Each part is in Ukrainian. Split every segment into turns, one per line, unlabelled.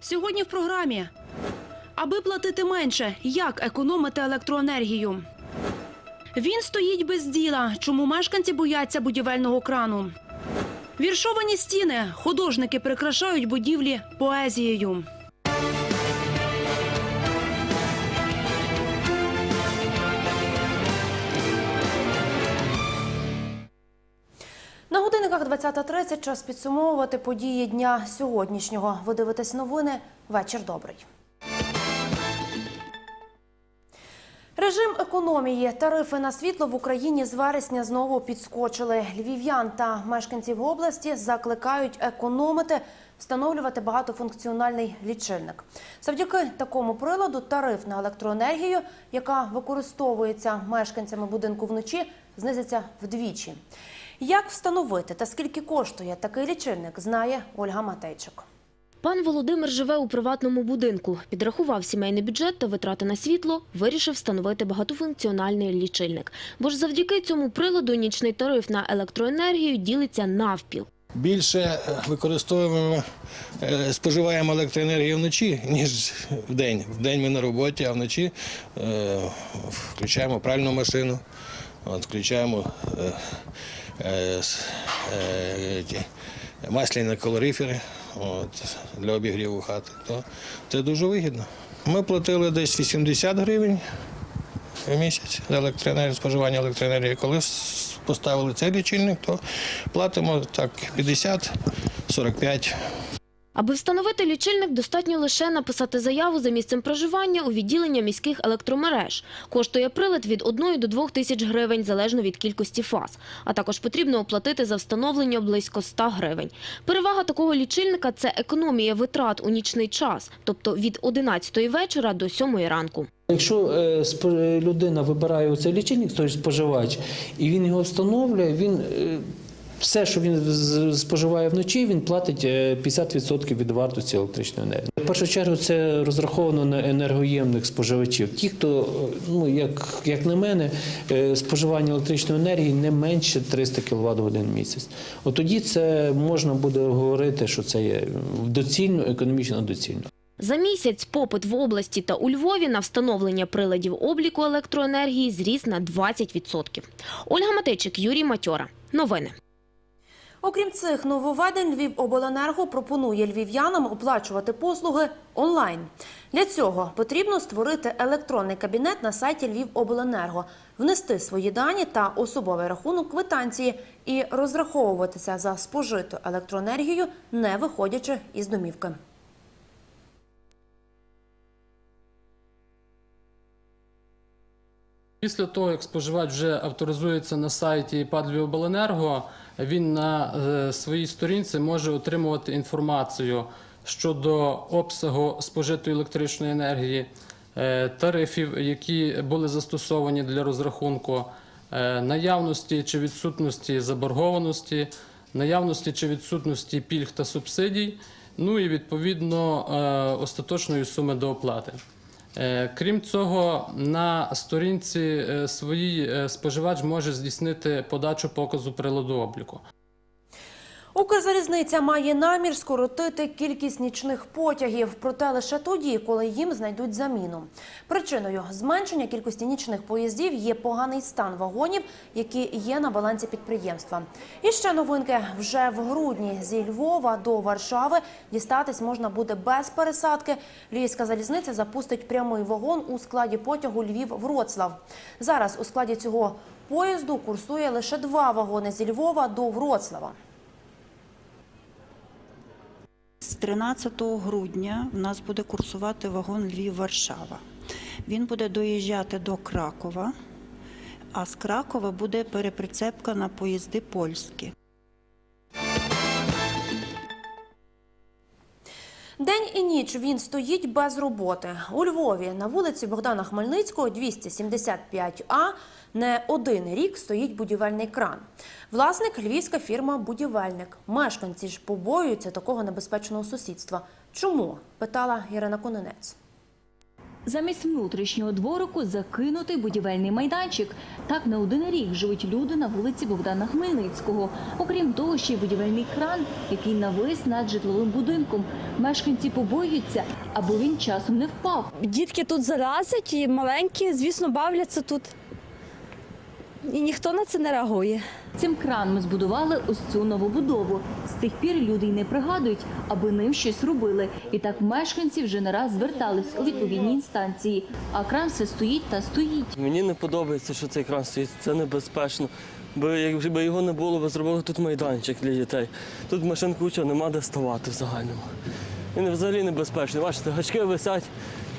Сьогодні в програмі. Аби платити менше, як економити електроенергію? Він стоїть без діла. Чому мешканці бояться будівельного крану? Віршовані стіни. Художники прикрашають будівлі поезією. На годинниках 20.30 час підсумовувати події дня сьогоднішнього. Ви дивитесь новини. Вечір добрий. Режим економії, тарифи на світло в Україні з вересня знову підскочили. Львів'ян та мешканців області закликають економити, встановлювати багатофункціональний лічильник. Завдяки такому приладу тариф на електроенергію, яка використовується мешканцями будинку вночі, знизиться вдвічі. Як встановити та скільки коштує такий лічильник, знає Ольга Матейчик.
Пан Володимир живе у приватному будинку. Підрахував сімейний бюджет та витрати на світло, вирішив встановити багатофункціональний лічильник. Бо ж завдяки цьому приладу нічний тариф на електроенергію ділиться навпіл.
Більше е, використовуємо, е, споживаємо електроенергію вночі, ніж вдень. Вдень ми на роботі, а вночі е, включаємо пральну машину, включаємо масляні колорифери от, для обігріву хати. То це дуже вигідно. Ми платили десь 80 гривень в місяць за електроенергію, споживання електроенергії. Коли поставили цей лічильник, то платимо так 50-45
Аби встановити лічильник, достатньо лише написати заяву за місцем проживання у відділення міських електромереж. Коштує прилад від 1 до 2 тисяч гривень, залежно від кількості фаз. А також потрібно оплатити за встановлення близько 100 гривень. Перевага такого лічильника – це економія витрат у нічний час, тобто від 11 вечора до 7 ранку.
Якщо е, людина вибирає цей лічильник, той споживач, і він його встановлює, він е, все, що він споживає вночі, він платить е, 50% від вартості електричної енергії. В першу чергу це розраховано на енергоємних споживачів. Ті, хто, е, ну як, як на мене, е, споживання електричної енергії не менше 300 кВт в місяць. От тоді це можна буде говорити, що це є доцільно, економічно доцільно.
За місяць попит в області та у Львові на встановлення приладів обліку електроенергії зріс на 20%. Ольга Матейчик, Юрій Матьора. Новини.
Окрім цих нововведень, Львівобленерго пропонує львів'янам оплачувати послуги онлайн. Для цього потрібно створити електронний кабінет на сайті Львівобленерго, внести свої дані та особовий рахунок квитанції і розраховуватися за спожиту електроенергію, не виходячи із домівки.
Після того, як споживач вже авторизується на сайті ПАД «Львівобленерго», він на е, своїй сторінці може отримувати інформацію щодо обсягу спожитої електричної енергії, е, тарифів, які були застосовані для розрахунку, е, наявності чи відсутності заборгованості, наявності чи відсутності пільг та субсидій, ну і відповідно остаточної суми до оплати. Крім цього, на сторінці е, своїй е, споживач може здійснити подачу показу приладу обліку.
Укрзалізниця має намір скоротити кількість нічних потягів, проте лише тоді, коли їм знайдуть заміну. Причиною зменшення кількості нічних поїздів є поганий стан вагонів, які є на балансі підприємства. І ще новинки вже в грудні зі Львова до Варшави дістатись можна буде без пересадки. Львівська залізниця запустить прямий вагон у складі потягу Львів-Вроцлав. Зараз у складі цього поїзду курсує лише два вагони зі Львова до Вроцлава.
З 13 грудня в нас буде курсувати вагон Львів-Варшава. Він буде доїжджати до Кракова, а з Кракова буде переприцепка на поїзди польські.
День і ніч він стоїть без роботи. У Львові на вулиці Богдана Хмельницького 275А не один рік стоїть будівельний кран. Власник львівська фірма Будівельник. Мешканці ж побоюються такого небезпечного сусідства. Чому? питала Ірина Кононець.
Замість внутрішнього дворику закинутий будівельний майданчик. Так не один рік живуть люди на вулиці Богдана Хмельницького. Окрім того, ще й будівельний кран, який навис над житловим будинком. Мешканці побоюються, аби він часом не впав.
Дітки тут залазять і маленькі, звісно, бавляться тут. І ніхто на це не реагує.
Цим краном збудували ось цю новобудову. З тих пір люди й не пригадують, аби ним щось робили. І так мешканці вже не раз звертались у відповідні інстанції. А кран все стоїть та стоїть.
Мені не подобається, що цей кран стоїть. Це небезпечно. Бо якби його не було, би зробили тут майданчик для дітей. Тут машин куча, нема де ставати в загальному. Він взагалі небезпечний. Бачите, гачки висять.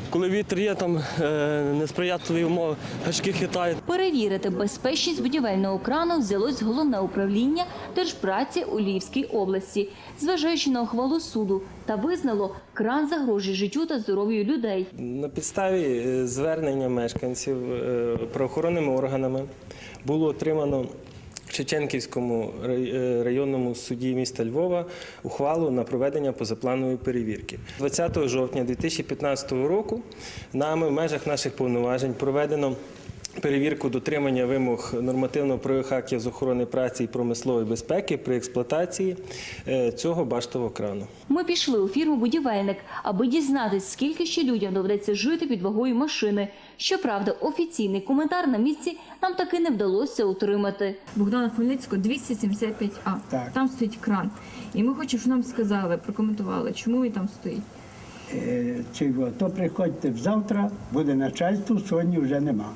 Коли вітер є, там е, несприятливі умови, гачки хитають.
Перевірити безпечність будівельного крану взялось головне управління Держпраці у Львівській області, зважаючи на ухвалу суду, та визнало, кран загрожує життю та здоров'ю людей.
На підставі е, звернення мешканців е, правоохоронними органами було отримано в Шевченківському е, районному суді міста Львова ухвалу на проведення позапланової перевірки. 20 жовтня 2015 року нами в межах наших повноважень проведено перевірку дотримання вимог нормативно-правових актів з охорони праці і промислової безпеки при експлуатації е, цього баштового крану.
Ми пішли у фірму будівельник, аби дізнатись, скільки ще людям доведеться жити під вагою машини. Щоправда, офіційний коментар на місці нам таки не вдалося утримати.
Богдана Хмельницького 275А. Там стоїть кран. І ми хочемо, щоб нам сказали, прокоментували, чому він там стоїть.
Е, Чого? То приходьте завтра, буде начальство, сьогодні вже нема.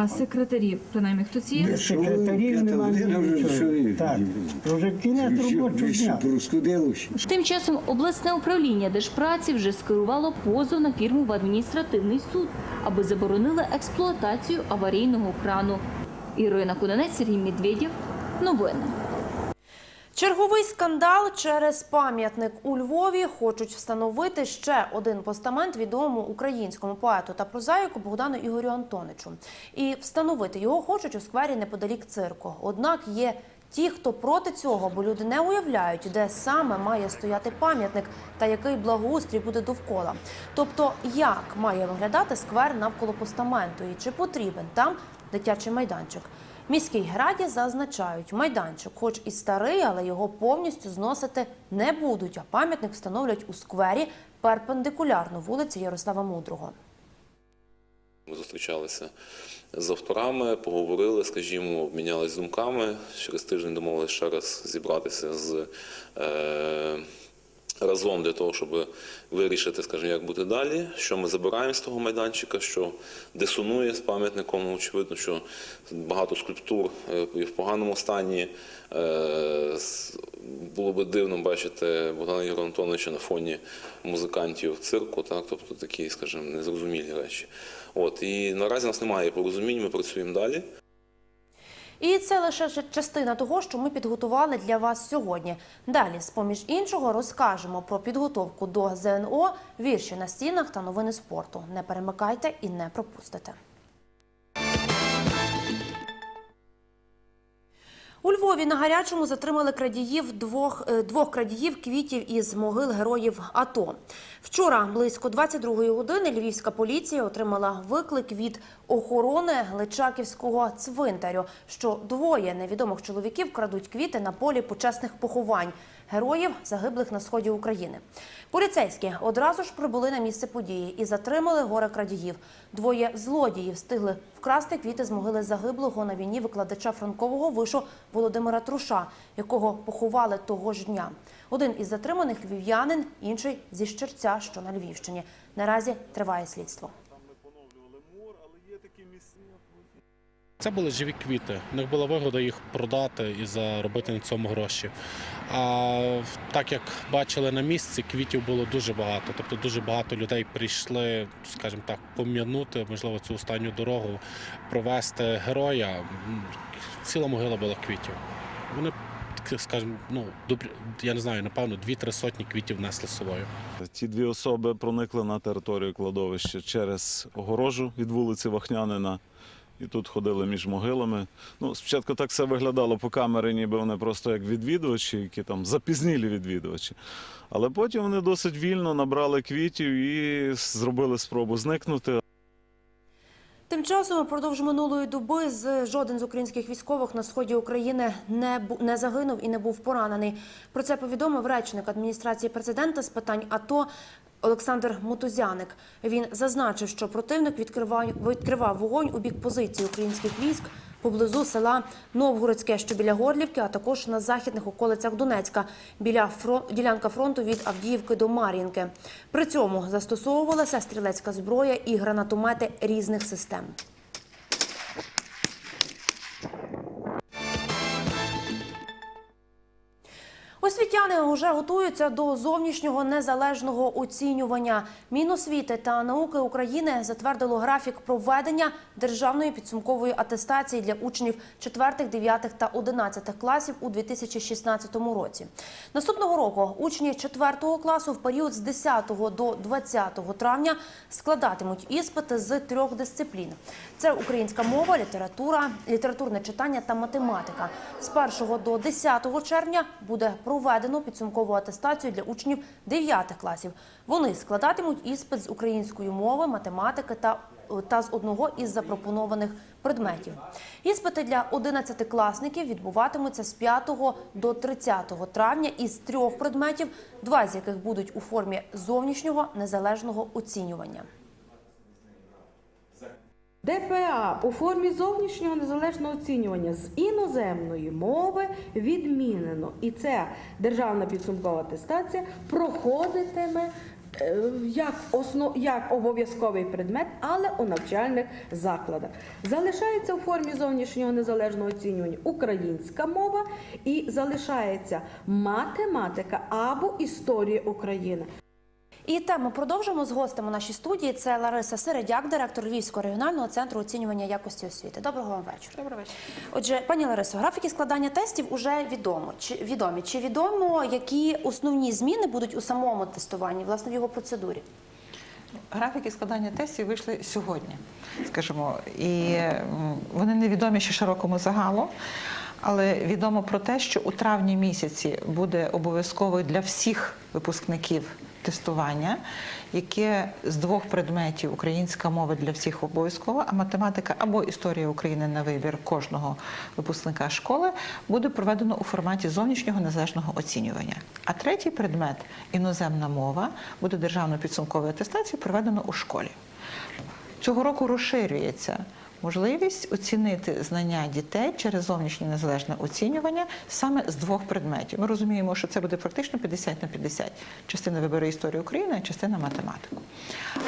А секретарі, принаймні, хто є?
Секретарів немає нічого. Так, вже кінець робочого дня.
Тим часом обласне управління Держпраці вже скерувало позов на фірму в адміністративний суд, аби заборонили експлуатацію аварійного крану. Ірина Кунанець, Сергій Медведєв. Новини.
Черговий скандал через пам'ятник у Львові хочуть встановити ще один постамент відомому українському поету та прозаїку Богдану Ігорю Антоничу. І встановити його хочуть у сквері неподалік цирку. Однак є ті, хто проти цього, бо люди не уявляють, де саме має стояти пам'ятник та який благоустрій буде довкола. Тобто, як має виглядати сквер навколо постаменту і чи потрібен там дитячий майданчик. Міській раді зазначають, майданчик, хоч і старий, але його повністю зносити не будуть, а пам'ятник встановлять у сквері перпендикулярно вулиці Ярослава Мудрого.
Ми зустрічалися з авторами, поговорили, скажімо, обмінялись думками. Через тиждень домовилися ще раз зібратися з е, разом для того, щоб вирішити, скажімо, як бути далі, що ми забираємо з того майданчика, що дисонує з пам'ятником. Очевидно, що багато скульптур е, є в поганому стані. Е, Було би дивно бачити Богдана Ігоря Антоновича на фоні музикантів цирку, так, тобто такі, скажімо, незрозумілі речі. От і наразі у нас немає порозумінь, ми працюємо далі.
І це лише частина того, що ми підготували для вас сьогодні. Далі, з поміж іншого, розкажемо про підготовку до ЗНО, вірші на стінах та новини спорту. Не перемикайте і не пропустите. У Львові на гарячому затримали крадіїв двох, е, двох крадіїв квітів із могил героїв АТО. Вчора близько 22-ї години львівська поліція отримала виклик від охорони Личаківського цвинтарю, що двоє невідомих чоловіків крадуть квіти на полі почесних поховань героїв, загиблих на сході України. Поліцейські одразу ж прибули на місце події і затримали горе крадіїв. Двоє злодіїв встигли вкрасти квіти з могили загиблого на війні викладача франкового вишу Володимира Труша, якого поховали того ж дня. Один із затриманих львів'янин, інший зі Щерця, що на Львівщині. Наразі триває слідство.
Це були живі квіти. У них була вигода їх продати і заробити на цьому гроші. А так як бачили на місці, квітів було дуже багато. Тобто дуже багато людей прийшли, скажімо так, пом'янути, можливо, цю останню дорогу, провести героя. Ціла могила була квітів. Вони, скажімо, ну, я не знаю, напевно, дві-три сотні квітів несли з собою.
Ті дві особи проникли на територію кладовища через огорожу від вулиці Вахнянина. І тут ходили між могилами. Ну, спочатку так все виглядало по камері, ніби вони просто як відвідувачі, які там запізнілі відвідувачі. Але потім вони досить вільно набрали квітів і зробили спробу зникнути.
Тим часом впродовж минулої доби з жоден з українських військових на сході України не не загинув і не був поранений. Про це повідомив речник адміністрації президента з питань АТО Олександр Мутузяник. Він зазначив, що противник відкривав, вогонь у бік позиції українських військ поблизу села Новгородське, що біля Горлівки, а також на західних околицях Донецька, біля фро- ділянка фронту від Авдіївки до Мар'їнки. При цьому застосовувалася стрілецька зброя і гранатомети різних систем. Освітяни вже готуються до зовнішнього незалежного оцінювання. Міносвіти та науки України затвердило графік проведення державної підсумкової атестації для учнів 4, 9 та 11 класів у 2016 році. Наступного року учні 4 класу в період з 10 до 20 травня складатимуть іспити з трьох дисциплін: це українська мова, література, літературне читання та математика. З 1 до 10 червня буде проведено підсумкову атестацію для учнів 9 класів. Вони складатимуть іспит з української мови, математики та та з одного із запропонованих предметів. Іспити для 11-класників відбуватимуться з 5 до 30 травня із трьох предметів, два з яких будуть у формі зовнішнього незалежного оцінювання.
ДПА у формі зовнішнього незалежного оцінювання з іноземної мови відмінено. І ця державна підсумкова атестація проходитиме е, як, основ, як обов'язковий предмет, але у навчальних закладах. Залишається у формі зовнішнього незалежного оцінювання українська мова і залишається математика або історія України.
І тему продовжимо з гостем у нашій студії. Це Лариса Середяк, директор Львівського регіонального центру оцінювання якості освіти. Доброго вам вечора.
Добрий вечір.
Отже, пані Ларисо, графіки складання тестів уже відомо. Чи відомі? Чи відомо, які основні зміни будуть у самому тестуванні, власне, в його процедурі?
Графіки складання тестів вийшли сьогодні, скажімо, і вони невідомі ще широкому загалу. Але відомо про те, що у травні місяці буде обов'язково для всіх випускників тестування, яке з двох предметів українська мова для всіх обов'язково, а математика або історія України на вибір кожного випускника школи буде проведено у форматі зовнішнього незалежного оцінювання. А третій предмет іноземна мова буде державною підсумковою атестацією проведено у школі. Цього року розширюється можливість оцінити знання дітей через зовнішнє незалежне оцінювання саме з двох предметів. Ми розуміємо, що це буде фактично 50 на 50. Частина вибере історію України, частина математику.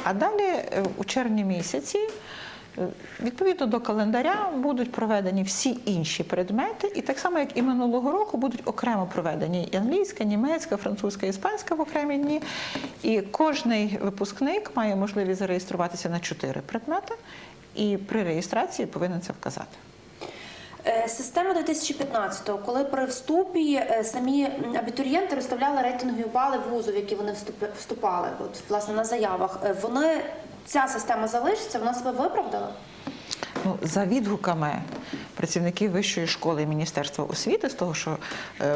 А далі е, у червні місяці. е, Відповідно до календаря будуть проведені всі інші предмети, і так само, як і минулого року, будуть окремо проведені і англійська, німецька, французька, іспанська в окремі дні. І кожний випускник має можливість зареєструватися на чотири предмети, і при реєстрації повинен це вказати.
Е, Система 2015-го, коли при вступі е, самі абітурієнти розставляли рейтингові бали вузів, в які вони вступали, от власне на заявах. е, Вони ця система залишиться, вона себе виправдала.
Ну, за відгуками працівників вищої школи і Міністерства освіти, з того, що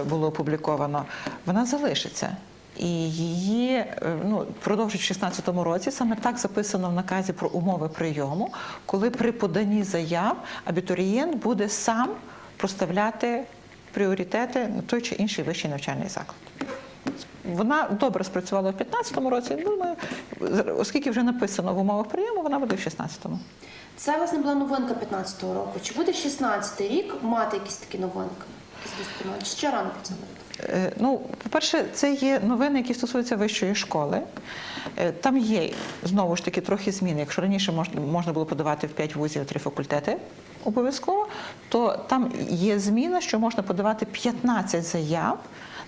було опубліковано, вона залишиться. І її е, ну, впродовж 2016 році саме так записано в наказі про умови прийому, коли при поданні заяв абітурієнт буде сам проставляти пріоритети на той чи інший вищий навчальний заклад. Вона добре спрацювала в 2015 році. Думаю, оскільки вже написано в умовах прийому, вона буде в 2016.
Це власне була новинка 15-го року. Чи буде 16-й рік мати якісь такі новинки? Якісь? Ще рано про це говорити?
Е, Ну, по-перше, це є новини, які стосуються вищої школи. Е, Там є знову ж таки трохи зміни. Якщо раніше можна, можна було подавати в 5 вузів три факультети обов'язково, то там є зміна, що можна подавати 15 заяв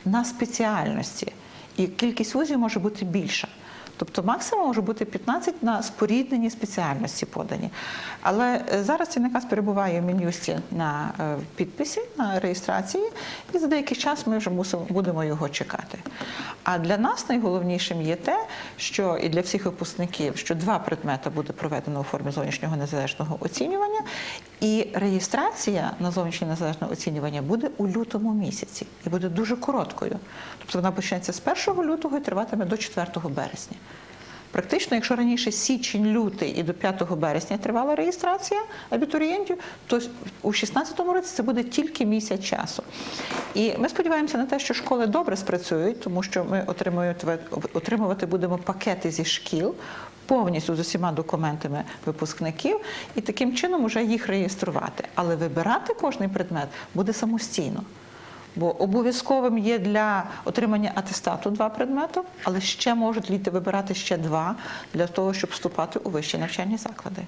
на спеціальності, і кількість вузів може бути більша. Тобто максимум може бути 15 на споріднені спеціальності подані. Але е, зараз цей наказ перебуває в Мін'юсті на е, підписі, на реєстрації, і за деякий час ми вже мусимо, будемо його чекати. А для нас найголовнішим є те, що і для всіх випускників, що два предмети буде проведено у формі зовнішнього незалежного оцінювання, і реєстрація на зовнішнє незалежне оцінювання буде у лютому місяці і буде дуже короткою. Тобто вона почнеться з 1 лютого і триватиме до 4 березня. Практично, якщо раніше січень, лютий і до 5 березня тривала реєстрація абітурієнтів, то у 2016 році це буде тільки місяць часу. І ми сподіваємося на те, що школи добре спрацюють, тому що ми отримувати будемо пакети зі шкіл. Повністю з усіма документами випускників і таким чином вже їх реєструвати. Але вибирати кожний предмет буде самостійно. Бо обов'язковим є для отримання атестату два предмети, але ще можуть діти вибирати ще два для того, щоб вступати у вищі навчальні заклади.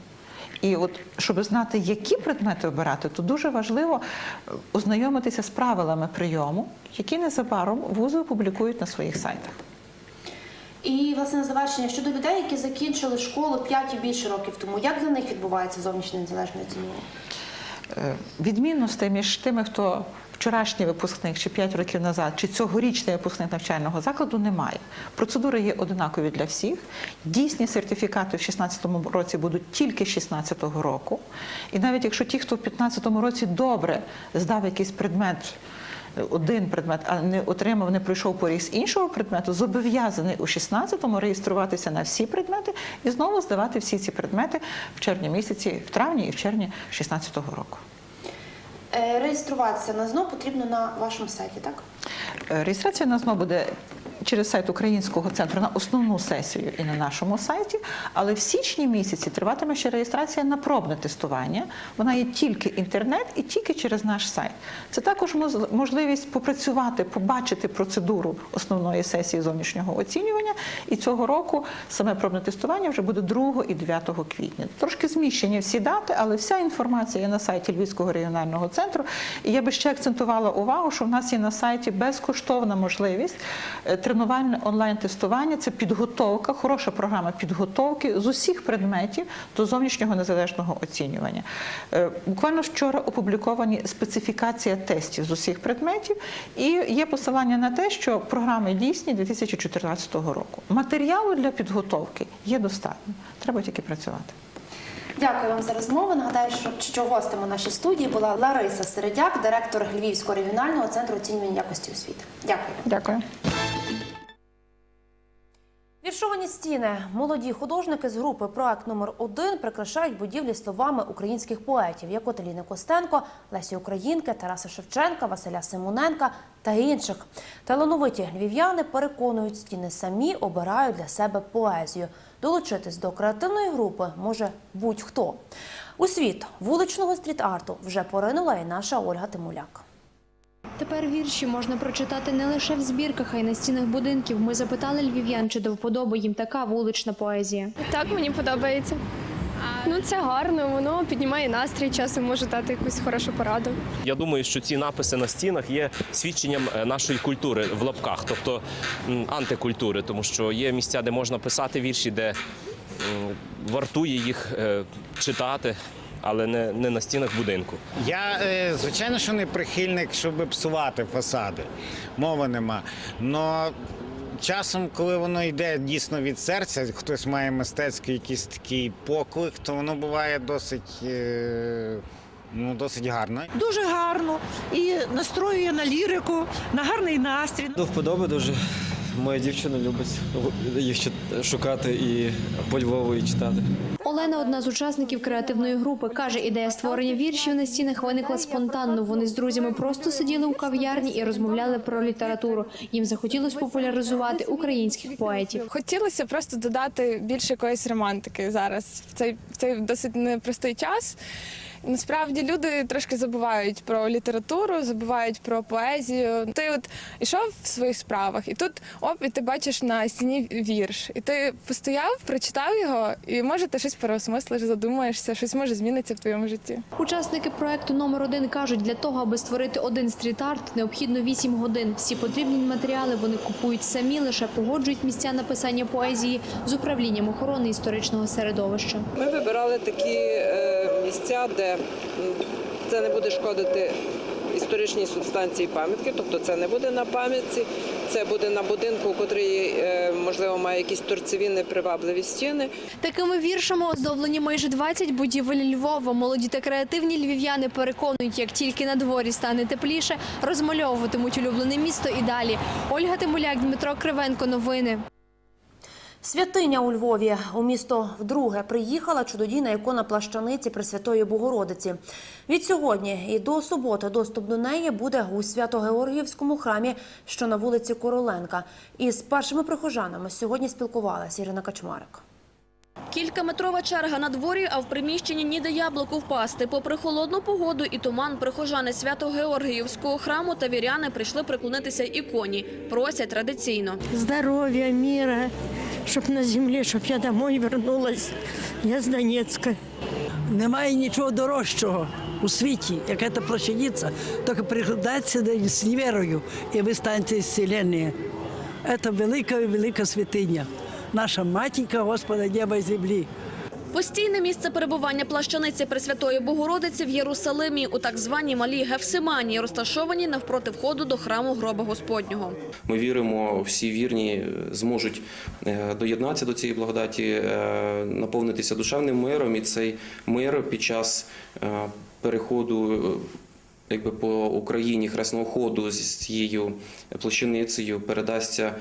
І от щоб знати, які предмети обирати, то дуже важливо е, ознайомитися з правилами прийому, які незабаром вузи опублікують на своїх сайтах.
І власне на завершення щодо людей, які закінчили школу 5 і більше років тому, як для них відбувається зовнішнє незалежне оцінювання?
Е, Відмінностей між тими, хто вчорашній випускник чи 5 років назад, чи цьогорічний випускник навчального закладу немає. Процедури є однакові для всіх. Дійсні сертифікати в 2016 році будуть тільки з 2016 року. І навіть якщо ті, хто в 2015 році добре здав якийсь предмет. Один предмет, а не отримав, не пройшов поріг з іншого предмету, зобов'язаний у 16-му реєструватися на всі предмети і знову здавати всі ці предмети в червні місяці, в травні і в червні 16-го року.
Е, Реєструватися на ЗНО потрібно на вашому сайті, так?
Е, Реєстрація на ЗНО буде через сайт Українського центру на основну сесію і на нашому сайті, але в січні місяці триватиме ще реєстрація на пробне тестування. Вона є тільки інтернет і тільки через наш сайт. Це також можливість попрацювати, побачити процедуру основної сесії зовнішнього оцінювання. І цього року саме пробне тестування вже буде 2 і 9 квітня. Трошки зміщені всі дати, але вся інформація є на сайті Львівського регіонального центру. І я би ще акцентувала увагу, що в нас є на сайті безкоштовна можливість е, тренувальне онлайн-тестування. Це підготовка, хороша програма підготовки з усіх предметів до зовнішнього незалежного оцінювання. Е, Буквально вчора опубліковані специфікація тестів з усіх предметів, і є посилання на те, що програми дійсні 2014 року. Матеріалу для підготовки є достатньо. Треба тільки працювати.
Дякую вам за розмову. Нагадаю, що, що гостем у нашій студії була Лариса Середяк, директор Львівського регіонального центру оцінювання якості освіти. Дякую.
Дякую.
Віршовані стіни. Молоді художники з групи Проект номер 1 прикрашають будівлі словами українських поетів, як от Еліни Костенко, Лесі Українки, Тараса Шевченка, Василя Симоненка та інших. Талановиті львів'яни переконують, стіни самі обирають для себе поезію. Долучитись до креативної групи може будь-хто. У світ вуличного стріт-арту вже поринула і наша Ольга Тимуляк.
Тепер вірші можна прочитати не лише в збірках, а й на стінах будинків. Ми запитали львів'ян, чи до вподоби їм така вулична поезія.
Так, мені подобається. Ну, це гарно, воно піднімає настрій, часом може дати якусь хорошу пораду.
Я думаю, що ці написи на стінах є свідченням е, нашої культури в лапках, тобто антикультури, тому що є місця, де можна писати вірші, де вартує їх е, читати, але не, не на стінах будинку.
Я, е, звичайно, що не прихильник, щоб псувати фасади. Мови нема. Но часом, коли воно йде дійсно від серця, хтось має мистецький якийсь такий поклик, то воно буває досить, е, ну, досить гарно.
Дуже гарно і настроює на лірику, на гарний настрій.
До вподоби дуже. Моя дівчина любить їх шукати і по Львову і читати.
Олена, одна з учасників креативної групи, каже, ідея створення віршів на стінах виникла спонтанно. Вони з друзями просто сиділи у кав'ярні і розмовляли про літературу. Їм захотілося популяризувати українських поетів.
Хотілося просто додати більше якоїсь романтики зараз в цей, в цей досить непростий час.
Насправді люди трошки забувають про літературу, забувають про поезію. Ти от ішов в своїх справах, і тут оп, і ти бачиш на стіні вірш. І ти постояв, прочитав його, і може ти щось переосмислиш, задумаєшся, щось може зміниться в твоєму житті.
Учасники проекту номер один кажуть, для того, аби створити один стріт-арт, необхідно 8 годин. Всі потрібні матеріали вони купують самі, лише погоджують місця написання поезії з управлінням охорони історичного середовища.
Ми вибирали такі е, місця, де це не буде шкодити історичній субстанції пам'ятки, тобто це не буде на пам'ятці, це буде на будинку, котрий, е, можливо, має якісь торцеві привабливі стіни.
Такими віршами оздоблені майже 20 будівель Львова. Молоді та креативні львів'яни переконують, як тільки на дворі стане тепліше, розмальовуватимуть улюблене місто і далі. Ольга Тимуляк, Дмитро Кривенко. Новини.
Святиня у Львові. У місто вдруге приїхала чудодійна ікона плащаниці Пресвятої Богородиці. Від сьогодні і до суботи доступ до неї буде у Свято-Георгіївському храмі, що на вулиці Короленка. Із першими прихожанами сьогодні спілкувалася Ірина Качмарик.
Кількаметрова черга на дворі, а в приміщенні ніде яблуку впасти. Попри холодну погоду і туман, прихожани Свято-Георгіївського храму та віряни прийшли приклонитися іконі. Просять традиційно.
здоровья, мира, щоб на землі, щоб я домой вернулась. Я з Донецька.
Немає нічого дорожчого у світі, як це прощаніться, тільки прикладатися з вірою, і ви станете зцілені. Це велика, велика святиня. Наша матінка Господа неба і землі.
Постійне місце перебування плащаниці Пресвятої Богородиці в Єрусалимі у так званій малій Гефсиманії, розташованій навпроти входу до храму Гроба Господнього.
Ми віримо, всі вірні зможуть е, доєднатися до цієї благодаті, е, наповнитися душевним миром, і цей мир під час е, переходу. Якби по Україні хресного ходу з цією плащаницею передасться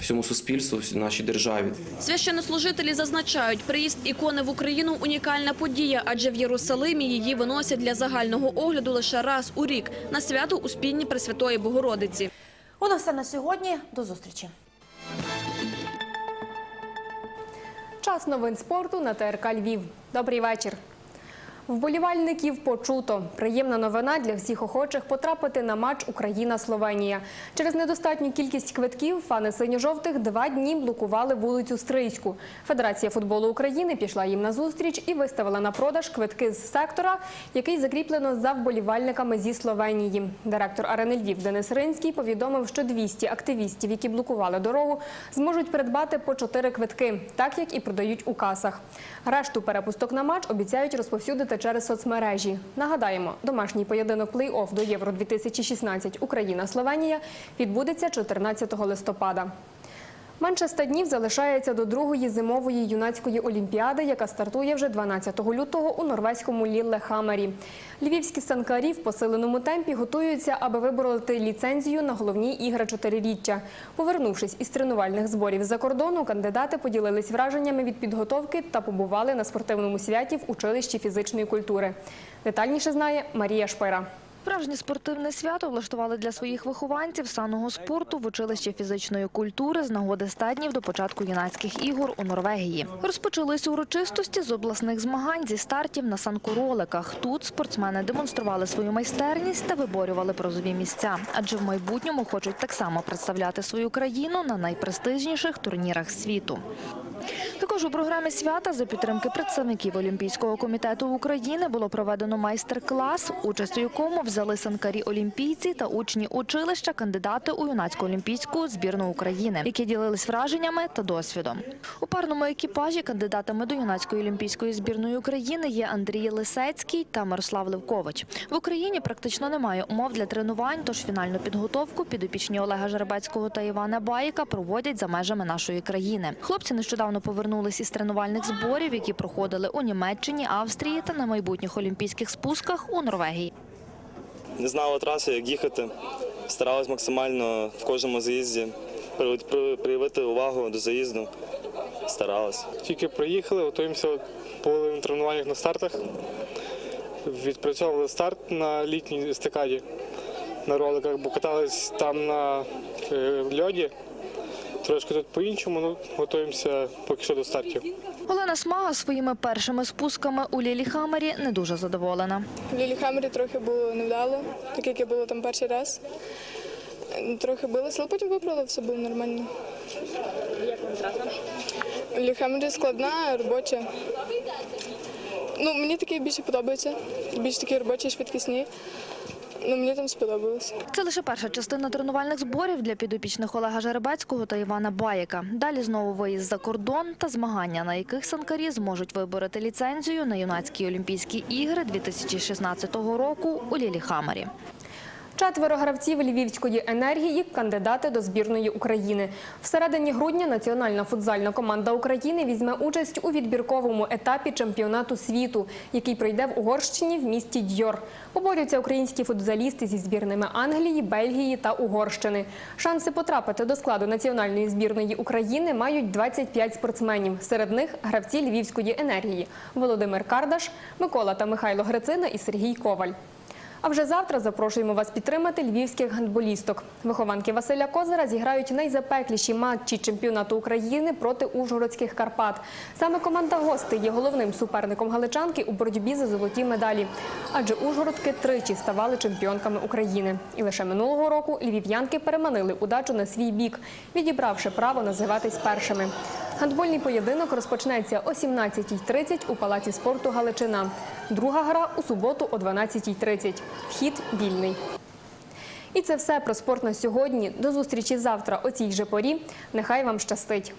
всьому суспільству, нашій державі.
Священнослужителі зазначають, приїзд ікони в Україну – унікальна подія, адже в Єрусалимі її виносять для загального огляду лише раз у рік на свято Успінні Пресвятої Богородиці.
У нас все на сьогодні. До зустрічі.
Час новин спорту на ТРК Львів. Добрий вечір. Вболівальників почуто. Приємна новина для всіх охочих потрапити на матч Україна-Словенія. Через недостатню кількість квитків фани синьо-жовтих два дні блокували вулицю Стрийську. Федерація футболу України пішла їм на зустріч і виставила на продаж квитки з сектора, який закріплено за вболівальниками зі Словенії. Директор арени Львів Денис Ринський повідомив, що 200 активістів, які блокували дорогу, зможуть придбати по 4 квитки, так як і продають у касах. Решту перепусток на матч обіцяють розповсюдити через соцмережі. Нагадаємо, домашній поєдинок плей-офф до Євро 2016 Україна-Словенія відбудеться 14 листопада. Менше ста днів залишається до другої зимової юнацької олімпіади, яка стартує вже 12 лютого у норвезькому Ліллехаммері. Львівські санкарі в посиленому темпі готуються, аби вибороти ліцензію на головні ігри чотириріччя. Повернувшись із тренувальних зборів за кордону, кандидати поділились враженнями від підготовки та побували на спортивному святі в училищі фізичної культури. Детальніше знає Марія Шпира.
Справжнє спортивне свято влаштували для своїх вихованців саного спорту в училищі фізичної культури з нагоди ста днів до початку юнацьких ігор у Норвегії. Розпочалися урочистості з обласних змагань зі стартів на санкуроликах. Тут спортсмени демонстрували свою майстерність та виборювали прозові місця, адже в майбутньому хочуть так само представляти свою країну на найпрестижніших турнірах світу. Також у програмі свята за підтримки представників Олімпійського комітету України було проведено майстер-клас, участь у якому взяли санкарі-олімпійці та учні училища, кандидати у юнацьку олімпійську збірну України, які ділились враженнями та досвідом. У парному екіпажі кандидатами до юнацької олімпійської збірної України є Андрій Лисецький та Мирослав Левкович. В Україні практично немає умов для тренувань, тож фінальну підготовку підопічні Олега Жеребецького та Івана Баїка проводять за межами нашої країни. Хлопці нещодавно повернулись із тренувальних зборів, які проходили у Німеччині, Австрії та на майбутніх олімпійських спусках у Норвегії.
Не знали траси, як їхати. Старались максимально в кожному заїзді при- при- проявити увагу до заїзду. Старались.
Тільки приїхали, готуємося по тренуваннях на стартах. Відпрацьовували старт на літній естакаді на роликах, бо катались там на е, льоді. Трошки тут по-іншому, ну готуємося поки що до стартів.
Олена Смага своїми першими спусками у Ліліхамері не дуже задоволена.
В Ліліхамері трохи було невдало, так як я було там перший раз. Трохи билося, але потім виправила, все було нормально. Як вам траса? Ліліхамері складна, робоча. Ну, мені такі більше подобаються. Більш такі робочі, швидкісні. Ну, мені там сподобалося.
Це лише перша частина тренувальних зборів для підопічних Олега Жеребецького та Івана Баєка. Далі знову виїзд за кордон та змагання, на яких санкарі зможуть вибороти ліцензію на юнацькі Олімпійські ігри 2016 року у Ліліхамері.
Четверо гравців львівської енергії кандидати до збірної України. В середині грудня національна футзальна команда України візьме участь у відбірковому етапі чемпіонату світу, який пройде в Угорщині в місті Дьор. Поборються українські футзалісти зі збірними Англії, Бельгії та Угорщини. Шанси потрапити до складу національної збірної України мають 25 спортсменів. Серед них гравці львівської енергії Володимир Кардаш, Микола та Михайло Грицина і Сергій Коваль. А вже завтра запрошуємо вас підтримати львівських гандболісток. Вихованки Василя Козира зіграють найзапекліші матчі чемпіонату України проти Ужгородських Карпат. Саме команда гостей є головним суперником галичанки у боротьбі за золоті медалі. Адже Ужгородки тричі ставали чемпіонками України. І лише минулого року львів'янки переманили удачу на свій бік, відібравши право називатись першими. Гандбольний поєдинок розпочнеться о 17.30 у Палаці спорту Галичина. Друга гра у суботу о 12.30. Вхід вільний. І це все про спорт на сьогодні. До зустрічі завтра о цій же порі. Нехай вам щастить.